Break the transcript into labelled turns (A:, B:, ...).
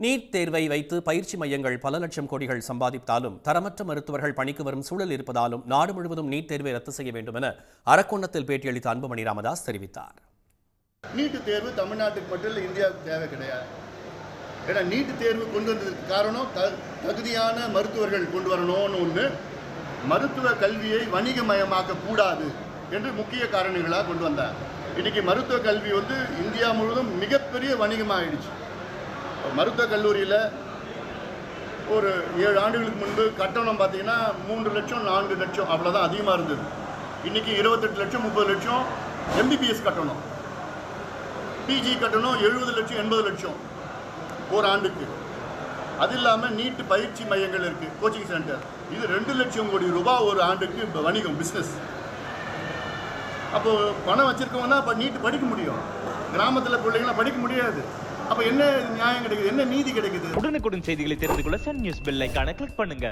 A: NEET தேர்வை வைத்து பயிற்சி மையங்கள் பல லட்சம் கோடிகள் சம்பாதித்தாலும் தரமற்ற மருத்துவர்கள் பணிக்கு வரும் சூழல் இருப்பதாலும் நாடு முழுவதும் நீட் தேர்வை ரத்து செய்ய வேண்டும் என அரக்கோணத்தில் பேட்டியளித்த அன்புமணி ராமதாஸ் தெரிவித்தார்.
B: நீட்டு தேர்வு தமிழ்நாட்டுக்கு மட்டும் இல்லை இந்தியாவுக்கு தேவை கிடையாது. ஏன்னா நீட்டு தேர்வு கொண்டு வந்ததுக்கு காரணம் த தகுதியான மருத்துவர்கள் கொண்டு வரணும்னு ஒன்று மருத்துவ கல்வியை வணிகமயமாக்க கூடாது என்று முக்கிய காரணிகளாக கொண்டு வந்தார் இன்னைக்கு மருத்துவ கல்வி வந்து இந்தியா முழுவதும் மிகப்பெரிய வணிகமாகிடுச்சு மருத்துவக் கல்லூரியில் ஒரு ஏழு ஆண்டுகளுக்கு முன்பு கட்டணம் பார்த்தீங்கன்னா மூன்று லட்சம் நான்கு லட்சம் அவ்வளோதான் அதிகமாக இருந்தது. இன்றைக்கி இருபத்தெட்டு லட்சம் முப்பது லட்சம் எம்பிபிஎஸ் கட்டணம். பிஜி கட்டணம் எழுபது லட்சம் எண்பது லட்சம் ஒரு ஆண்டுக்கு. அது இல்லாமல் நீட்டு பயிற்சி மையங்கள் இருக்குது கோச்சிங் சென்டர் இது ரெண்டு லட்சம் கோடி ரூபாய் ஒரு ஆண்டுக்கு இப்போ வணிகம் பிஸ்னஸ் அப்போது பணம் வச்சுருக்கவங்கன்னா அப்போ நீட்டு படிக்க முடியும். கிராமத்தில் பிள்ளைங்களாம் படிக்க முடியாது. அப்ப என்ன நியாயம் கிடைக்குது? என்ன நீதி கிடைக்குது?
C: உடனுக்குடன் செய்திகளை தெரிந்து கொள்ள சன் நியூஸ் பெல் ஐக்கான கிளிக் பண்ணுங்க.